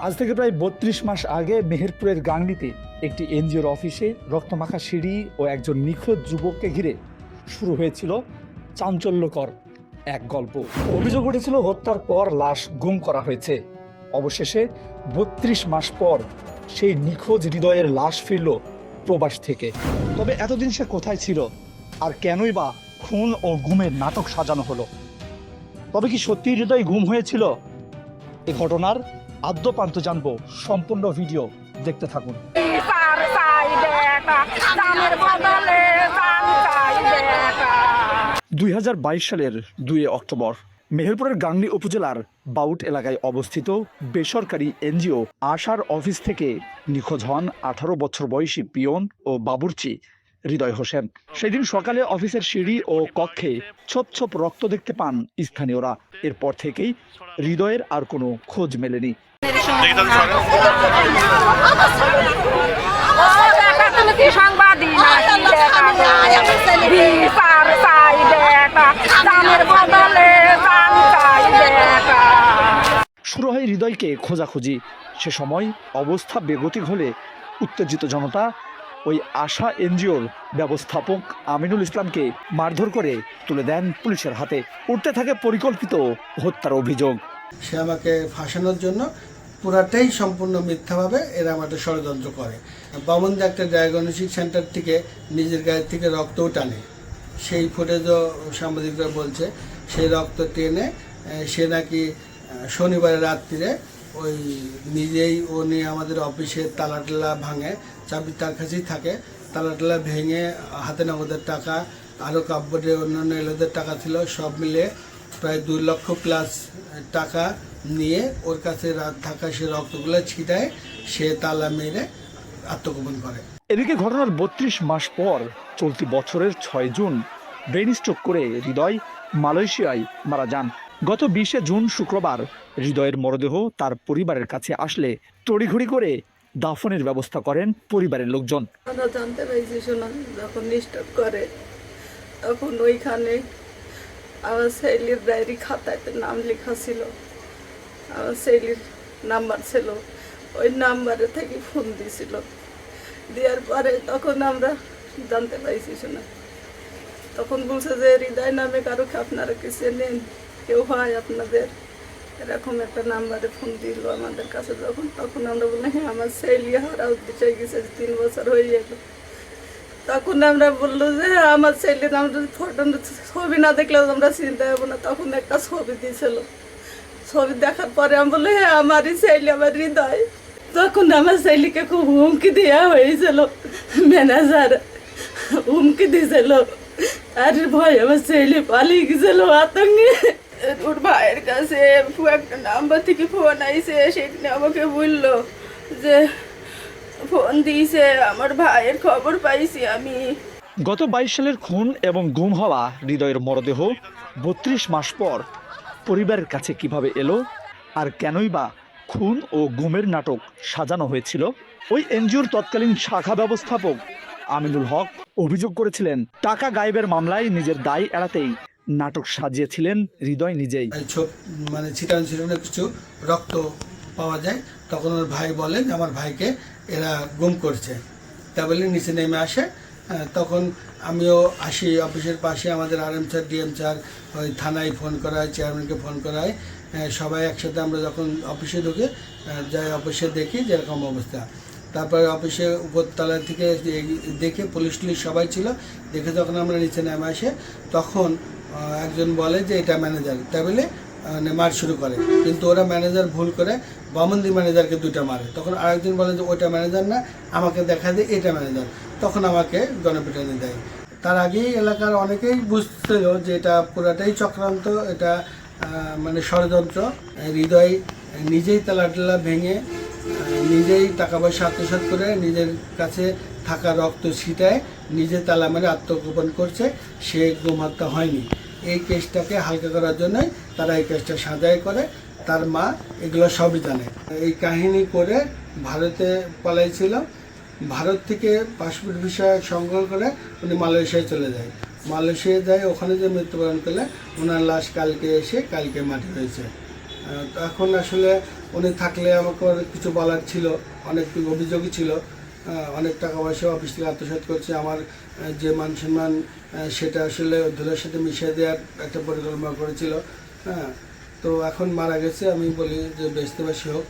আজ থেকে প্রায় বত্রিশ মাস আগে মেহেরপুরের গাংনীতে একটি এনজিওর অফিসে রক্তমাখা সিঁড়ি ও একজন নিখোঁজ যুবককে ঘিরে শুরু হয়েছিল চাঞ্চল্যকর এক গল্প। অভিযোগ উঠেছিল হত্যার পর লাশ গুম করা হয়েছে। অবশেষে বত্রিশ মাস পর সেই নিখোঁজ হৃদয়ের লাশ ফিরল প্রবাস থেকে। তবে এতদিন সে কোথায় ছিল? আর কেনই বা খুন ও গুমের নাটক সাজানো হলো? তবে কি সত্যি হৃদয় গুম হয়েছিল? এই ঘটনার আদ্যপান্ত জানব। সম্পূর্ণ ভিডিও দেখতে থাকুন। সার চাই বেটা দামের বদলে দাম চাই বেটা দুই সালের দুই অক্টোবর, মেহেরপুরের গাংনী উপজেলার বাউট এলাকায় অবস্থিত বেসরকারি এনজিও আশার অফিস থেকে নিখোঁজ হন আঠারো বছর বয়সী পিয়ন ও বাবুর্চি। হৃদয় হোসেন। সেদিন সকালে অফিসের সিঁড়ি ও কক্ষে ছোপ ছোপ রক্ত দেখতে পান স্থানীয়রা। এরপর থেকেই হৃদয়ের আর কোনো খোঁজ মেলেনি। শুরু হয় হৃদয়কে খোঁজাখুঁজি। সে সময় অবস্থা বেগতিক হলে উত্তেজিত জনতা ওই আশা এনজিওর ব্যবস্থাপক আমিনুল ইসলামকে মারধর করে তুলে দেন পুলিশের হাতে। উঠতে থাকে পরিকল্পিত হত্যার অভিযোগ। সে আমাকে ফাঁসানোর জন্য পুরাটাই সম্পূর্ণ মিথ্যাভাবে এরা আমাদের ষড়যন্ত্র করে। বামনদা একটা ডায়াগনস্টিক সেন্টার থেকে নিজের গায়ের থেকে রক্তও টানে। সেই ফুটেজও সাংবাদিকরা বলছে সেই রক্ত টেনে সে নাকি আহ, শনিবারের রাত্রিরে ওই নিজেই নিয়ে আমাদের অফিসে তালা টালা ভাঙে, চাবি তার কাছেই থাকে। তালা টালা ভেঙে হাতে নগদের টাকা আরও কাব্যটে অন্যান্য এলোদের টাকা ছিল, সব মিলে প্রায় দুই লক্ষ প্লাস টাকা নিয়ে ওর কাছে রাত থাকা সে রক্তগুলো ছিটায়, সে তালা মেরে আত্মগোপন করে। এদিকে ঘটনার বত্রিশ মাস পর চলতি বছরের ছয় জুন ব্রেন স্ট্রোক করে হৃদয় মালয়েশিয়ায় মারা যান। গত বিশে জুন শুক্রবার হৃদয়ের মরদেহ তার পরিবারের কাছে আসলে তড়িঘড়ি করে দাফনের ব্যবস্থা করেন পরিবারের লোকজন। জানতে পেরেছি শোনা যখন নিষ্ঠক করে, তখন ওইখানে আমার শৈলীর ডায়েরি খাতাতে নাম লেখা ছিল। আমার শৈলীর নাম্বার ছিল। ওই নাম্বারে থেকে ফোন দিছিল দেওয়ার পরে তখন আমরা জানতে পাইছি শোনা তখন বলছে যে, হৃদয় নামে কারও আপনারা কিছু নেন। কেউ হয় আপনাদের? এরকম একটা নাম্বারে ফোন দিল আমাদের কাছে যখন তখন আমরা বললাম হ্যাঁ আমার ছেলে হারাও দিতে গেছে তিন বছর হয়ে গেল। তখন আমরা বলল যে হ্যাঁ, আমার ছেলে আমরা ফটো ছবি না দেখলেও আমরা চিনতে পারব না। তখন একটা ছবি দিয়েছিল। ছবি দেখার পরে আমি বলল হ্যাঁ আমারই ছেলে আমার হৃদয়। তখন আমার ছেলেকে খুব হুমকি দেওয়া হয়েছিল ম্যানেজার হুমকি দিয়েছিল। আর ভয় আমার ছেলে পালিয়ে গেছিল আতঙ্কে। ওর ভাইয়ের কাছে একটা নাম্বার থেকে ফোন আইসে সেখানে আমাকে বলল যে ফোন দিয়েছে, আমার ভাইয়ের খবর পাইছি আমি। গত বাইশ সালের খুন এবং গুম হওয়া হৃদয়ের মরদেহ বত্রিশ মাস পর পরিবারের কাছে কীভাবে এলো আর কেনই বা খুন ও গুমের নাটক সাজানো হয়েছিল, ওই এনজিওর তৎকালীন শাখা ব্যবস্থাপক আমিনুল হক অভিযোগ করেছিলেন, টাকা গায়েবের মামলায় নিজের দায় এড়াতেই নাটক সাজিয়েছিলেন, হৃদয় নিজেই। এই মানে ছিটানো ছিটানো কিছু রক্ত পাওয়া যায়, তখন ওর ভাই বলে যে, আমার ভাইকে এরা গুম করছে। তা বলে নিচে নেমে আসে তখন আমিও আসি অফিসের পাশে, আমাদের R M sir, DM sir, ওই থানায় ফোন করা হয়, চেয়ারম্যানকে ফোন করা হয়। সবাই একসাথে আমরা যখন অফিসে ঢুকে যাই অফিসে দেখি যেরকম অবস্থা। তারপরে অফিসে উপরতলা থেকে দেখে পুলিশ টুলিশ সবাই ছিল, দেখে যখন আমরা নিচে নেমে আসে, তখন একজন বলে যে এটা ম্যানেজার বলে মানে মার শুরু করে। কিন্তু ওরা ম্যানেজার ভুল করে বামন্দি ম্যানেজারকে দুইটা মারে। তখন আরেকজন বলে যে, ওইটা ম্যানেজার না, আমাকে দেখা দিয়ে এটা ম্যানেজার তখন আমাকে গণপিটানি দেয়। তার আগেই এলাকার অনেকেই বুঝছিল যে এটা পুরাটাই চক্রান্ত, এটা মানে ষড়যন্ত্র। হৃদয় নিজেই তালা টালা ভেঙে নিজেই টাকা পয়সা আত্মসাৎ করে নিজের কাছে থাকা রক্ত ছিটায় নিজে তালা মেরে আত্মগোপন করছে। সে গুম হয়নি। এই কেসটাকে হালকা করার জন্যই তারা এই কেসটা সাজাই করে, তার মা এগুলো সবই জানে। এই কাহিনী করে ভারতে পালাইছিল, ভারত থেকে পাসপোর্ট ভিসা সংগ্রহ করে উনি মালয়েশিয়ায় চলে যায়। মালয়েশিয়ায় যায়, ওখানে যে মৃত্যুবরণ করলে ওনার লাশ কালকে এসে কালকে মাটি হয়েছে। এখন আসলে উনি থাকলে আমাকে কিছু বলার ছিল, অনেক অভিযোগই ছিল অনেক টাকা পয়সা অফিস থেকে আত্মসাত করছে। আমার যে মান সম্মান সেটা আসলে ধুলোর সাথে মিশিয়ে দেওয়ার একটা পরিকল্পনা করেছিল। হ্যাঁ তো এখন মারা গেছে। আমি বলি যে বেচতেবাসী হোক।